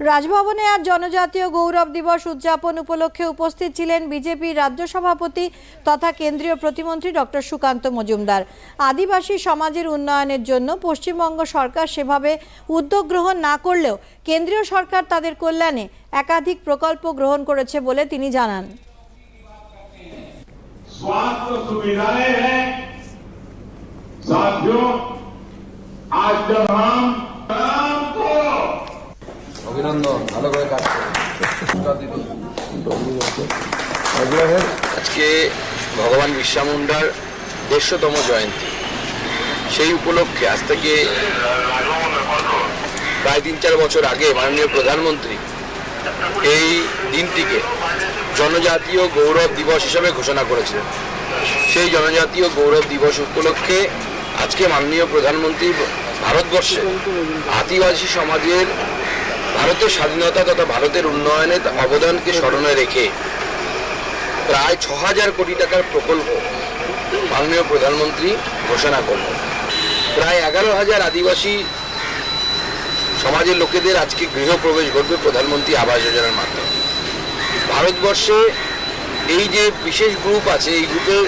রাজভবনে আজ জনজাতীয় গৌরব দিবস উদযাপন উপলক্ষে উপস্থিত ছিলেন বিজেপির রাজ্য সভাপতি তথা কেন্দ্রীয় প্রতিমন্ত্রী ডক্টর সুকান্ত মজুমদার আদিবাসী সমাজের উন্নয়নের জন্য পশ্চিমবঙ্গ সরকার সেভাবে উদ্যোগ গ্রহণ না করলেও কেন্দ্রীয় সরকার তাদের কল্যাণে একাধিক প্রকল্প গ্রহণ করেছে বলে তিনি জানান स्वास्थ्य सुविधाएं हैं साथियों आज जब हम काम को আজকে ভগবান বিরসা মুন্ডার দেড়শোতম জয়ন্তী। সেই উপলক্ষে আজ থেকে প্রায় তিন চার বছর আগে মাননীয় প্রধানমন্ত্রী এই দিনটিকে জনজাতীয় গৌরব দিবস হিসেবে ঘোষণা করেছিলেন। সেই জনজাতীয় গৌরব দিবস উপলক্ষে আজকে মাননীয় প্রধানমন্ত্রী ভারতবর্ষে আদিবাসী সমাজের ভারতের স্বাধীনতা তথা ভারতের উন্নয়নে অবদানকে স্মরণে রেখে প্রায় ছ হাজার কোটি টাকার প্রকল্প মাননীয় প্রধানমন্ত্রী ঘোষণা করলেন। প্রায় এগারো হাজার আদিবাসী সমাজের লোকেদের আজকে গৃহপ্রবেশ ঘটবে প্রধানমন্ত্রী আবাস যোজনার মাধ্যমে। ভারতবর্ষে এই যে বিশেষ গ্রুপ আছে, এই গ্রুপের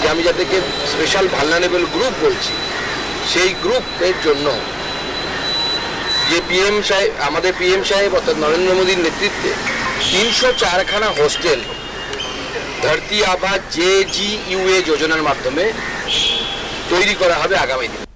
যে আমি যাদেরকে স্পেশাল ভালনারেবল গ্রুপ বলছি, সেই গ্রুপের জন্য যে পিএম সাহেব, আমাদের পিএম সাহেব অর্থাৎ নরেন্দ্র মোদীর নেতৃত্বে তিনশো চারখানা হোস্টেল, ধরতি আবাস জে জি ইউএ যোজনার মাধ্যমে তৈরি করা হবে আগামী দিনে।